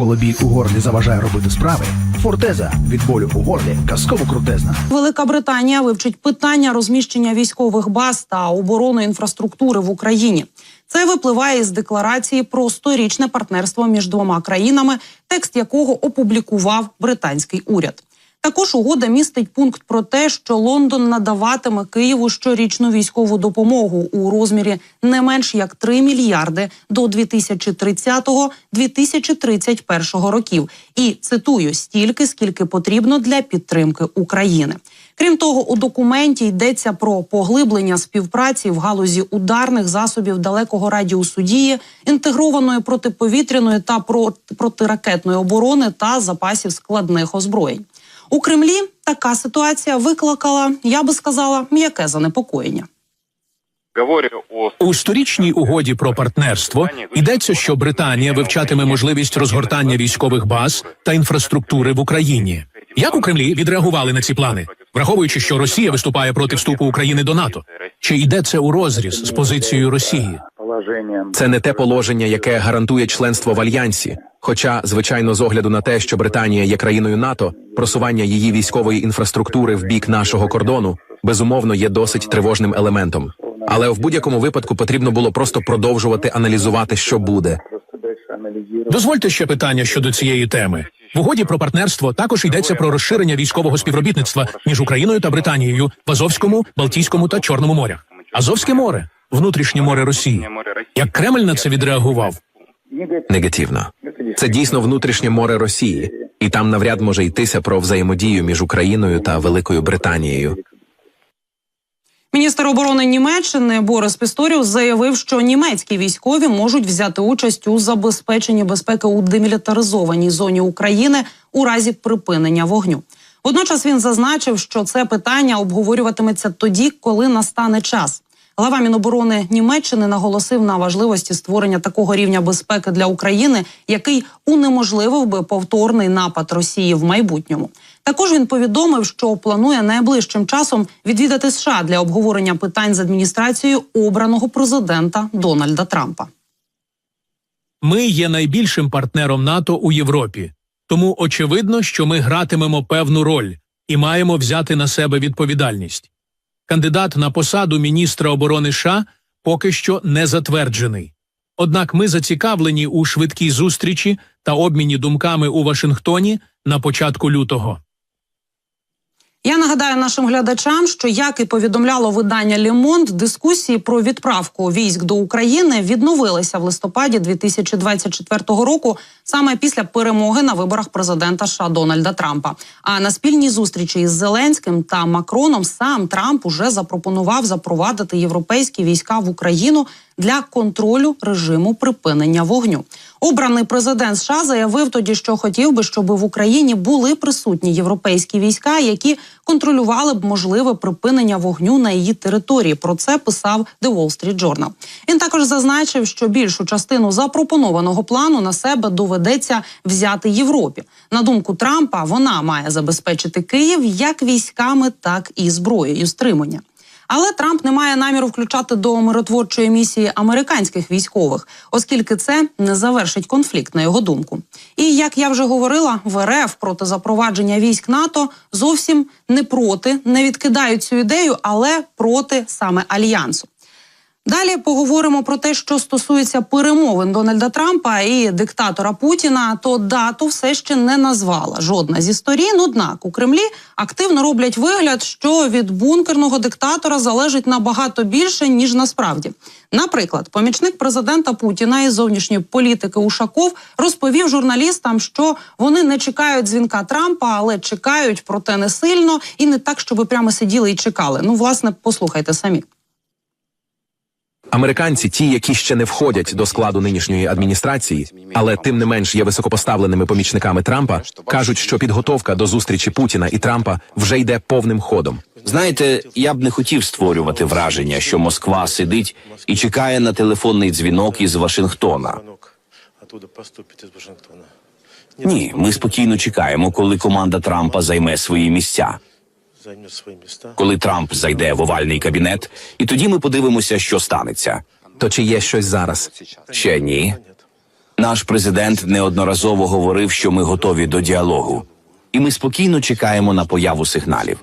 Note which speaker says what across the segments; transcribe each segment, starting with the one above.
Speaker 1: Коли біль у горлі заважає робити справи, фортеза від болю у горлі казково крутезна.
Speaker 2: Велика Британія вивчить питання розміщення військових баз та оборони інфраструктури в Україні. Це випливає із декларації про сторічне партнерство між двома країнами, текст якого опублікував британський уряд. Також угода містить пункт про те, що Лондон надаватиме Києву щорічну військову допомогу у розмірі не менш як 3 мільярди до 2030-2031 років. І цитую стільки, скільки потрібно для підтримки України. Крім того, у документі йдеться про поглиблення співпраці в галузі ударних засобів далекого радіусу дії, інтегрованої протиповітряної та про- протиракетної оборони та запасів складних озброєнь. У Кремлі така ситуація викликала, я би сказала, м'яке занепокоєння.
Speaker 3: У сторічній угоді про партнерство йдеться, що Британія вивчатиме можливість розгортання військових баз та інфраструктури в Україні. Як у Кремлі відреагували на ці плани, враховуючи, що Росія виступає проти вступу України до НАТО? Чи йде це у розріз з позицією Росії?
Speaker 4: Це не те положення, яке гарантує членство в альянсі. Хоча, звичайно, з огляду на те, що Британія є країною НАТО, просування її військової інфраструктури в бік нашого кордону безумовно є досить тривожним елементом. Але в будь-якому випадку потрібно було просто продовжувати аналізувати, що буде.
Speaker 3: Дозвольте ще питання щодо цієї теми. В угоді про партнерство також йдеться про розширення військового співробітництва між Україною та Британією в Азовському, Балтійському та Чорному морях. Азовське море внутрішнє море Росії. Як Кремль на це відреагував?
Speaker 5: Негатив.
Speaker 4: Негативно. Це дійсно внутрішнє море Росії, і там навряд може йтися про взаємодію між Україною та Великою Британією.
Speaker 2: Міністр оборони Німеччини Борис Пісторіус заявив, що німецькі військові можуть взяти участь у забезпеченні безпеки у демілітаризованій зоні України у разі припинення вогню. Водночас він зазначив, що це питання обговорюватиметься тоді, коли настане час. Глава Міноборони Німеччини наголосив на важливості створення такого рівня безпеки для України, який унеможливив би повторний напад Росії в майбутньому. Також він повідомив, що планує найближчим часом відвідати США для обговорення питань з адміністрацією обраного президента Дональда Трампа.
Speaker 3: Ми є найбільшим партнером НАТО у Європі, тому очевидно, що ми гратимемо певну роль і маємо взяти на себе відповідальність. Кандидат на посаду міністра оборони США поки що не затверджений. Однак ми зацікавлені у швидкій зустрічі та обміні думками у Вашингтоні на початку лютого.
Speaker 2: Я нагадаю нашим глядачам, що як і повідомляло видання Лемонт, дискусії про відправку військ до України відновилися в листопаді 2024 року, саме після перемоги на виборах президента США Дональда Трампа. А на спільній зустрічі із Зеленським та Макроном сам Трамп уже запропонував запровадити європейські війська в Україну для контролю режиму припинення вогню. Обраний президент США заявив тоді, що хотів би, щоб в Україні були присутні європейські війська, які контролювали б можливе припинення вогню на її території. Про це писав The Wall Street Journal. Він також зазначив, що більшу частину запропонованого плану на себе доведеться взяти Європі. На думку Трампа, вона має забезпечити Київ як військами, так і зброєю стримання. Але Трамп не має наміру включати до миротворчої місії американських військових, оскільки це не завершить конфлікт, на його думку. І як я вже говорила, в РФ проти запровадження військ НАТО зовсім не проти, не відкидають цю ідею, але проти саме альянсу. Далі поговоримо про те, що стосується перемовин Дональда Трампа і диктатора Путіна. То дату все ще не назвала жодна зі сторін. Однак у Кремлі активно роблять вигляд, що від бункерного диктатора залежить набагато більше ніж насправді. Наприклад, помічник президента Путіна із зовнішньої політики Ушаков розповів журналістам, що вони не чекають дзвінка Трампа, але чекають, проте не сильно і не так, щоб прямо сиділи і чекали. Ну, власне, послухайте самі.
Speaker 4: Американці, ті, які ще не входять до складу нинішньої адміністрації, але тим не менш є високопоставленими помічниками Трампа, кажуть, що підготовка до зустрічі Путіна і Трампа вже йде повним ходом.
Speaker 6: Знаєте, я б не хотів створювати враження, що Москва сидить і чекає на телефонний дзвінок із Вашингтона. Ні, ми спокійно чекаємо, коли команда Трампа займе свої місця. Коли Трамп зайде в овальний кабінет, і тоді ми подивимося, що станеться.
Speaker 4: То чи є щось зараз?
Speaker 6: Ще ні. Наш президент неодноразово говорив, що ми готові до діалогу, і ми спокійно чекаємо на появу сигналів.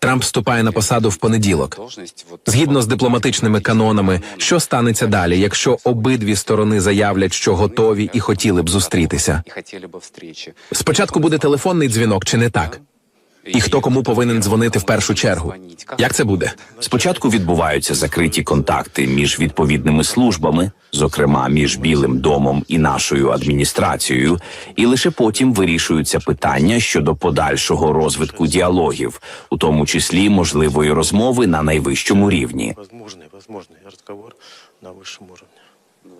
Speaker 4: Трамп вступає на посаду в понеділок. Згідно з дипломатичними канонами, що станеться далі, якщо обидві сторони заявлять, що готові і хотіли б зустрітися? Спочатку буде телефонний дзвінок, чи не так? І хто кому повинен дзвонити в першу чергу? Як це буде?
Speaker 6: Спочатку відбуваються закриті контакти між відповідними службами, зокрема між Білим домом і нашою адміністрацією, і лише потім вирішуються питання щодо подальшого розвитку діалогів, у тому числі можливої розмови на найвищому рівні.
Speaker 7: Возможный, возможный разговор на высшем уровне.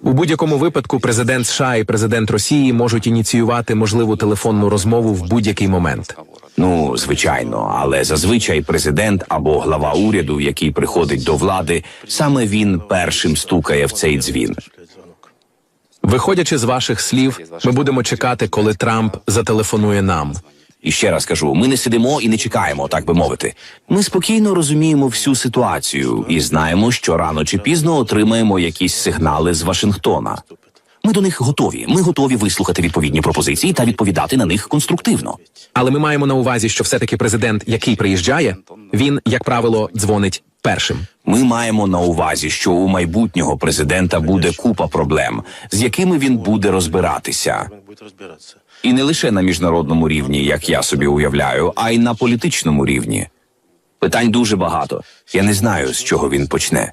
Speaker 4: У будь-якому випадку президент США і президент Росії можуть ініціювати можливу телефонну розмову в будь-який момент.
Speaker 6: Ну, звичайно, але зазвичай президент або глава уряду, який приходить до влади, саме він першим стукає в цей дзвін.
Speaker 4: Виходячи з ваших слів, ми будемо чекати, коли Трамп зателефонує нам.
Speaker 6: І ще раз кажу: ми не сидимо і не чекаємо, так би мовити. Ми спокійно розуміємо всю ситуацію і знаємо, що рано чи пізно отримаємо якісь сигнали з Вашингтона. Ми до них готові. Ми готові вислухати відповідні пропозиції та відповідати на них конструктивно.
Speaker 4: Але ми маємо на увазі, що все-таки президент, який приїжджає, він, як правило, дзвонить першим.
Speaker 6: Ми маємо на увазі, що у майбутнього президента буде купа проблем, з якими він буде розбиратися. І не лише на міжнародному рівні, як я собі уявляю, а й на політичному рівні. Питань дуже багато. Я не знаю, з чого він почне.